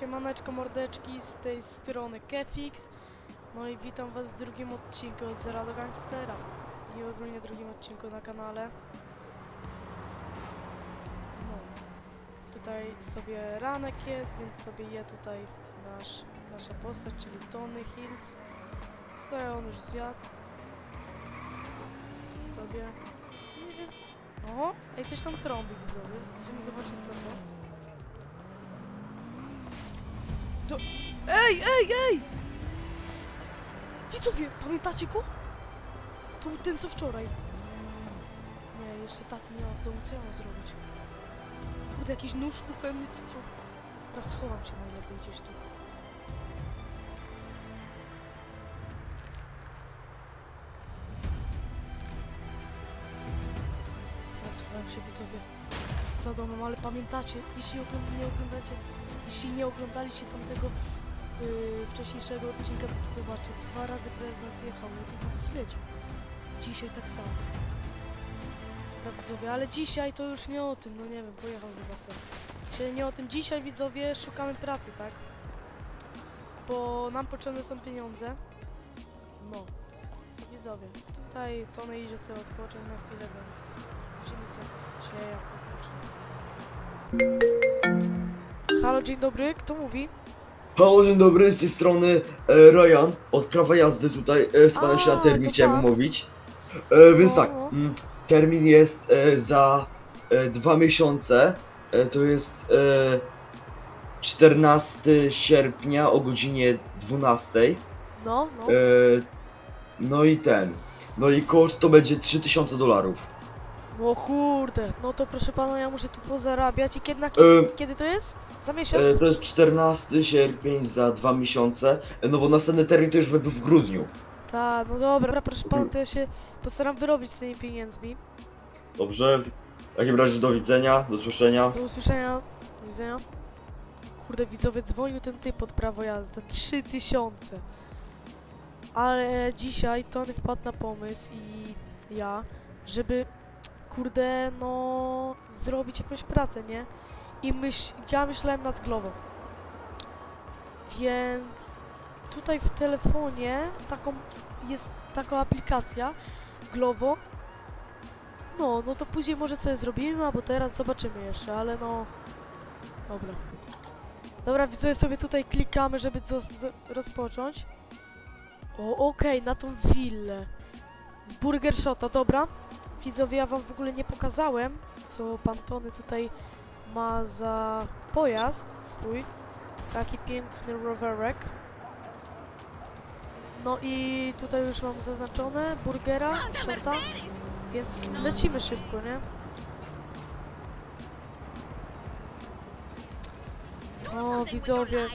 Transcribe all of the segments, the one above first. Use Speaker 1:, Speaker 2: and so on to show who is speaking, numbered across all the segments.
Speaker 1: Siemaneczko mordeczki, z tej strony Kefix. No i witam was w drugim odcinku od Zera do Gangstera. I ogólnie drugim odcinku na kanale. No. Tutaj sobie ranek jest, więc sobie je tutaj nasz, nasza postać, czyli Tony Hills. Tutaj on już zjadł. Sobie. Nie wiem. O, ej, coś tam trąbi widzowie. Idziemy zobaczyć co to. Do... Ej, ej, ej! Widzowie, pamiętacie go? To był ten co wczoraj. Nie, jeszcze taty nie ma w domu, co ja mam zrobić? Kurde, jakiś nóż kuchenny czy co? Teraz schowam się najlepiej gdzieś tu. Teraz schowałem się widzowie za domem, ale pamiętacie, jeśli nie oglądacie, jeśli nie oglądaliście tamtego yy, wcześniejszego odcinka, to zobaczcie, dwa razy prawie nas wjechał, jakby nas śledził. Dzisiaj tak samo. Dobra widzowie, ale dzisiaj to już nie o tym, no nie wiem, pojechał chyba sobie. Dzisiaj nie o tym, dzisiaj widzowie szukamy pracy, tak? Bo nam potrzebne są pieniądze. No. Widzowie, tutaj Tony idzie sobie odpocząć na chwilę, więc musimy sobie się jak. Halo, dzień dobry, kto mówi?
Speaker 2: Halo, dzień dobry, z tej strony e, Ryan od prawa jazdy tutaj, e, z panem się na termin
Speaker 1: to
Speaker 2: chciałem
Speaker 1: tak.
Speaker 2: umówić. E, więc
Speaker 1: No,
Speaker 2: tak,
Speaker 1: no.
Speaker 2: mm, termin jest e, za e, dwa miesiące, e, to jest e, 14 sierpnia o godzinie 12.
Speaker 1: No, no.
Speaker 2: E, no i ten, no i koszt to będzie 3000 dolarów.
Speaker 1: O kurde, no to proszę pana, ja muszę tu pozarabiać i kiedy, na kiedy,
Speaker 2: Em,
Speaker 1: kiedy to jest? Za miesiąc?
Speaker 2: E, to jest 14 sierpień za dwa miesiące, e, no bo następny termin to już będzie w grudniu.
Speaker 1: Tak, no dobra, proszę pana, to ja się postaram wyrobić z tymi pieniędzmi.
Speaker 2: Dobrze, w takim razie do widzenia, do słyszenia.
Speaker 1: Do usłyszenia, do widzenia. Kurde, widzowie, dzwonił ten typ pod prawo jazdy. 3000. Ale dzisiaj Tony wpadł na pomysł i ja, żeby, kurde, no, zrobić jakąś pracę, nie? I myśl, ja myślałem nad głową. Więc tutaj w telefonie taką jest taka aplikacja Glovo. No, no to później może sobie zrobimy, albo teraz zobaczymy jeszcze, ale no... Dobra. Dobra, widzowie, sobie tutaj klikamy, żeby to rozpocząć. O, okej, na tą willę. Z Burger Shota, dobra. Widzowie, ja wam w ogóle nie pokazałem, co pan Tony tutaj ma za pojazd swój. Taki piękny rowerek. No i tutaj już mam zaznaczone burgera, shota. Więc lecimy szybko, nie? O, widzowie,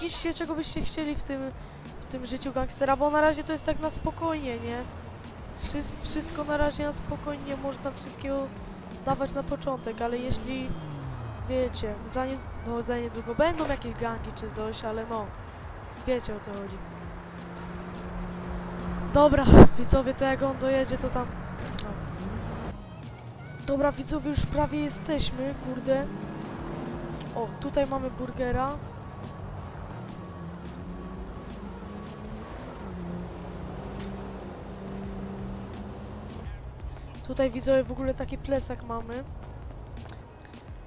Speaker 1: piszcie czego byście chcieli w tym, w tym życiu gangstera, bo na razie to jest tak na spokojnie, nie? Wszy- wszystko na razie na spokojnie, można wszystkiego dawać na początek, ale jeśli, wiecie, za, nie, no, za niedługo będą jakieś gangi czy coś, ale no, wiecie o co chodzi. Dobra, widzowie, to jak on dojedzie, to tam... No. Dobra, widzowie, już prawie jesteśmy, kurde. O, tutaj mamy burgera. Tutaj widzowie w ogóle taki plecak mamy.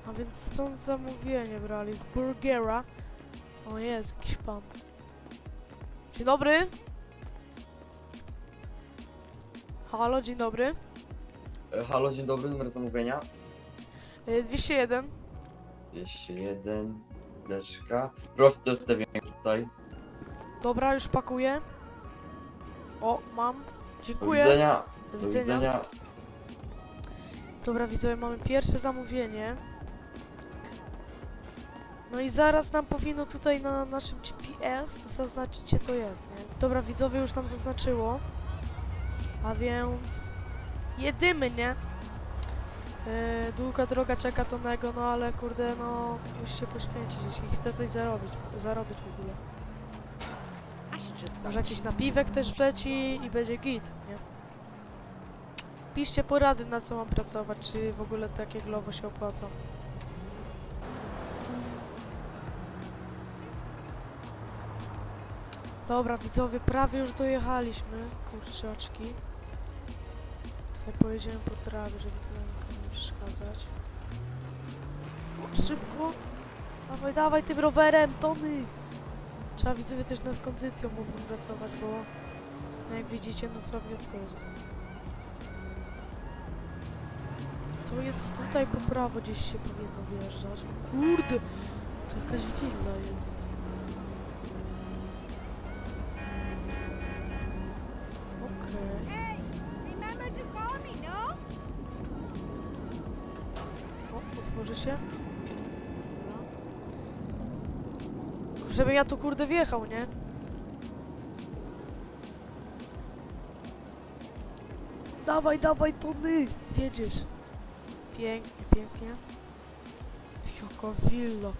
Speaker 1: A więc stąd zamówienie brali z burgera. O jest, jakiś pan. Dzień dobry. Halo, dzień dobry.
Speaker 2: E, Halo, dzień dobry, numer zamówienia.
Speaker 1: Y, 201.
Speaker 2: 201, leczka. Proszę do ustawienia tutaj.
Speaker 1: Dobra, już pakuję. O, mam.
Speaker 2: Do
Speaker 1: Dziękuję.
Speaker 2: widzenia.
Speaker 1: Do
Speaker 2: Do
Speaker 1: widzenia. Dobra, widzowie, mamy pierwsze zamówienie. No i zaraz nam powinno tutaj na naszym GPS zaznaczyć, gdzie to jest, nie? Dobra, widzowie, już nam zaznaczyło. A więc... Jedymy, nie? Yy, długa droga czeka Tonego, no ale kurde, no... Musi się poświęcić, jeśli chce coś zarobić, zarobić w ogóle. Może jakiś napiwek też wleci i będzie git, nie? Piszcie porady, na co mam pracować, czy w ogóle takie glowo się opłaca. Dobra, widzowie, prawie już dojechaliśmy. Kurczaczki. Tutaj pojedziemy po trawie, żeby tu nie przeszkadzać. Szybko! Dawaj, dawaj tym rowerem, Tony! Trzeba widzowie też nad kondycją mógłbym pracować, bo jak widzicie, no słabiutko jest. To jest tutaj po prawo gdzieś się powinno wjeżdżać. Kurde! To jakaś willa jest. Okej. Otworzy się. Dobra. Żebym ja tu kurde wjechał, nie? Dawaj, dawaj, Tony! Wiedziesz. Pięknie, pięknie. Jaka willa.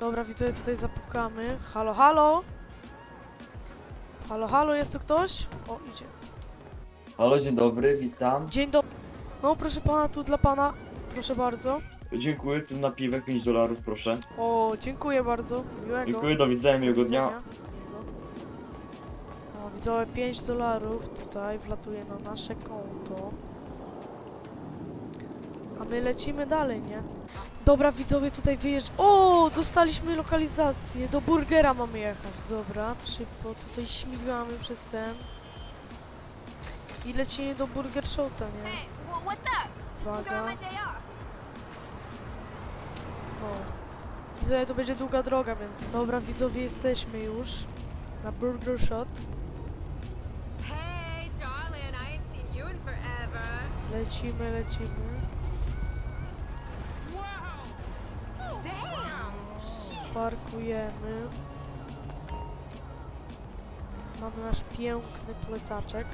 Speaker 1: Dobra, widzowie, tutaj zapukamy. Halo, halo! Halo, halo, jest tu ktoś? O, idzie.
Speaker 2: Halo, dzień dobry, witam.
Speaker 1: Dzień dobry. No, proszę pana, tu dla pana. Proszę bardzo.
Speaker 2: Dziękuję, tym napiwek 5 dolarów, proszę.
Speaker 1: O, dziękuję bardzo. Miłego.
Speaker 2: Dziękuję, do widzenia, miłego dnia.
Speaker 1: O, widzowie, 5 dolarów tutaj wlatuje na nasze konto. A my lecimy dalej, nie? Dobra, widzowie, tutaj wyjeżdż... O, dostaliśmy lokalizację. Do burgera mamy jechać. Dobra, szybko. Tutaj śmigamy przez ten. I lecimy do Burger Shota, nie? Uwaga. No. Widzowie, to będzie długa droga, więc... Dobra, widzowie, jesteśmy już. Na Burger Shot.
Speaker 3: Hey, darling,
Speaker 1: Parkujemy. Mamy nasz piękny plecaczek.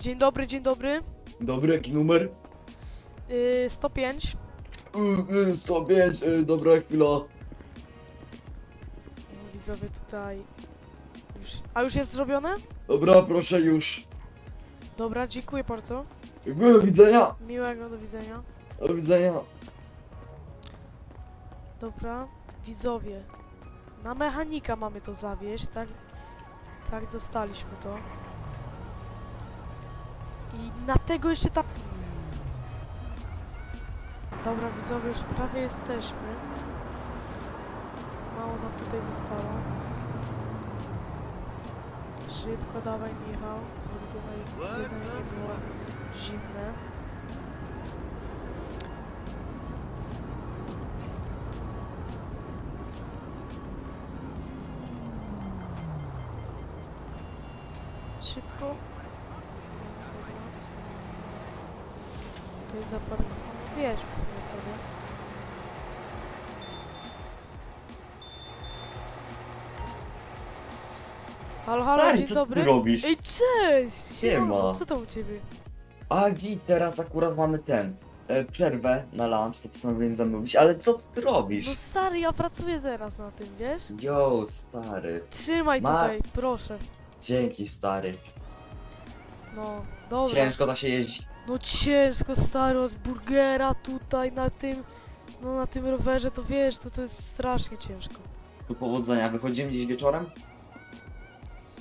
Speaker 1: Dzień dobry, dzień dobry.
Speaker 2: Dobry, jaki numer?
Speaker 1: Yy, 105.
Speaker 2: Y, y, 105, y, dobra chwila.
Speaker 1: Widzowie tutaj. A już jest zrobione?
Speaker 2: Dobra, proszę już.
Speaker 1: Dobra, dziękuję bardzo.
Speaker 2: Dziękuję, do widzenia.
Speaker 1: Miłego, do widzenia.
Speaker 2: Do widzenia.
Speaker 1: Dobra, widzowie. Na mechanika mamy to zawieźć, tak? Tak, dostaliśmy to. I na tego jeszcze tam... Dobra, widzowie, już prawie jesteśmy. Mało nam tutaj zostało. Szybko dawaj, Michał, żeby tutaj nie było zimne. Szybko. Jest zaparkowane. Wiesz, w sumie sobie. Halo, halo,
Speaker 2: Ej,
Speaker 1: dzień
Speaker 2: co
Speaker 1: dobry.
Speaker 2: ty robisz?
Speaker 1: Ej, cześć!
Speaker 2: Siema.
Speaker 1: Co tam u ciebie?
Speaker 2: Agi, teraz akurat mamy ten. E, przerwę na lunch, to postanowiłem zamówić, ale co ty robisz?
Speaker 1: No stary, ja pracuję teraz na tym, wiesz?
Speaker 2: Yo, stary.
Speaker 1: Trzymaj
Speaker 2: Ma-
Speaker 1: tutaj, proszę.
Speaker 2: Dzięki, stary.
Speaker 1: No, dobra.
Speaker 2: Ciężko da się jeździ.
Speaker 1: No ciężko, stary, od burgera tutaj na tym, no na tym rowerze, to wiesz, to, to jest strasznie ciężko.
Speaker 2: Do powodzenia. Wychodzimy gdzieś wieczorem?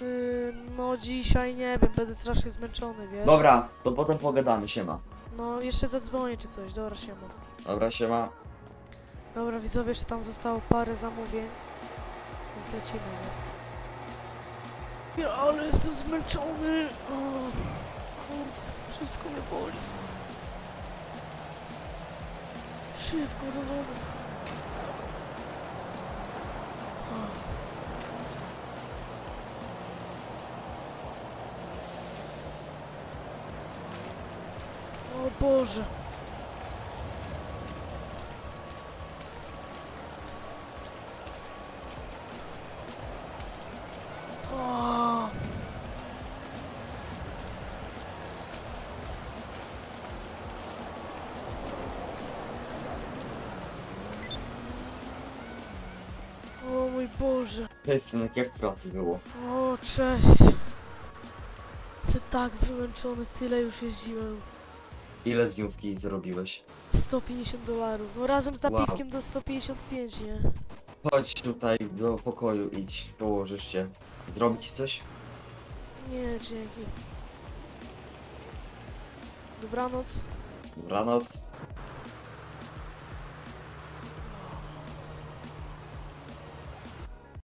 Speaker 1: Yy, no dzisiaj nie wiem, będę strasznie zmęczony, wiesz?
Speaker 2: Dobra, to potem pogadamy, siema.
Speaker 1: No jeszcze zadzwonię czy coś, dobra siema.
Speaker 2: Dobra, siema.
Speaker 1: Dobra widzowie, jeszcze tam zostało parę zamówień, więc lecimy, nie? Ja, ale jestem zmęczony! O, kurde, wszystko mnie boli. Szybko do domu. Boże. O. o mój Boże.
Speaker 2: Cześć synek, jak w pracy było?
Speaker 1: O, cześć. Jestem tak wyłączony, tyle już jeździłem.
Speaker 2: Ile dniówki zrobiłeś?
Speaker 1: 150 dolarów. No razem z napiwkiem to 155, nie?
Speaker 2: Chodź tutaj do pokoju, idź, położysz się. Zrobić coś?
Speaker 1: Nie, dzięki. Dobranoc.
Speaker 2: Dobranoc.